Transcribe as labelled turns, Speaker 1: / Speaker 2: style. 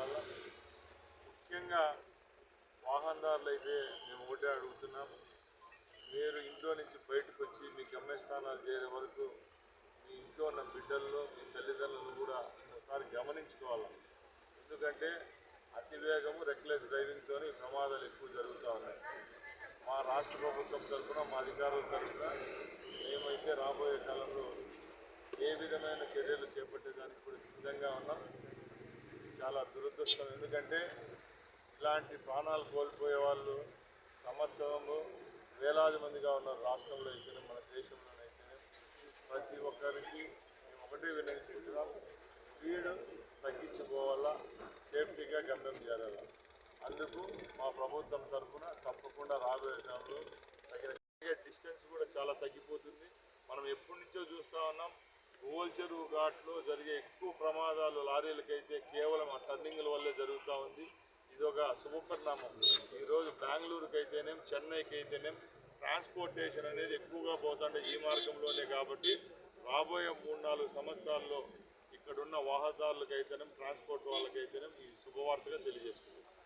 Speaker 1: వల్ల ముఖ్యంగా వాహనదారులు అయితే మేము ఒకటే అడుగుతున్నాము. మీరు ఇంట్లో నుంచి బయటకు వచ్చి మీ గమ్యస్థానాలు చేరే వరకు మీ ఇంట్లో ఉన్న బిడ్డల్లో మీ తల్లిదండ్రులను కూడా ఒకసారి గమనించుకోవాలి. ఎందుకంటే అతివేగము రెక్లెస్ డ్రైవింగ్తో ప్రమాదాలు ఎక్కువ జరుగుతూ ఉన్నాయి. మా రాష్ట్ర ప్రభుత్వం తరఫున మా అధికారుల తరఫున మేమైతే రాబోయే కాలంలో ఏ విధమైన చర్యలు చేపట్టేదానికి కూడా సిద్ధంగా ఉన్నాం. చాలా దురదృష్టం. ఎందుకంటే ఇలాంటి ప్రాణాలు కోల్పోయే వాళ్ళు సంవత్సరంలో వేలాది మందిగా ఉన్నారు రాష్ట్రంలో అయితేనే మన దేశంలోనైతేనే ప్రతి ఒక్కరికి మేము ఒకటే వినియోగించుకుంటున్నాం స్పీడ్ తగ్గించుకోవాలా సేఫ్టీగా గమ్యం చేరాలి అందుకు మా ప్రభుత్వం తరఫున తప్పకుండా రాబోయే కాలంలో తగిన డిస్టెన్స్ కూడా చాలా తగ్గిపోతుంది మనం ఎప్పటి నుంచో చూస్తూ ఉన్నాం గోల్ చెరువు ఘాట్లో జరిగే ఎక్కువ ప్రమాదాలు లారీలకైతే కేవలం ఆ టర్నింగ్ల వల్లే జరుగుతూ ఉంది. ఇది ఒక శుభపరిణామం. ఈరోజు బెంగళూరుకి అయితేనేం చెన్నైకి అయితేనేం ట్రాన్స్పోర్టేషన్ అనేది ఎక్కువగా పోతుంటే ఈ మార్గంలోనే కాబట్టి రాబోయే మూడు నాలుగు సంవత్సరాల్లో ఇక్కడున్న వాహనదారులకైతేనేం ట్రాన్స్పోర్ట్ వాళ్ళకైతేనేం ఈ శుభవార్తగా తెలియజేసుకుంటున్నాం.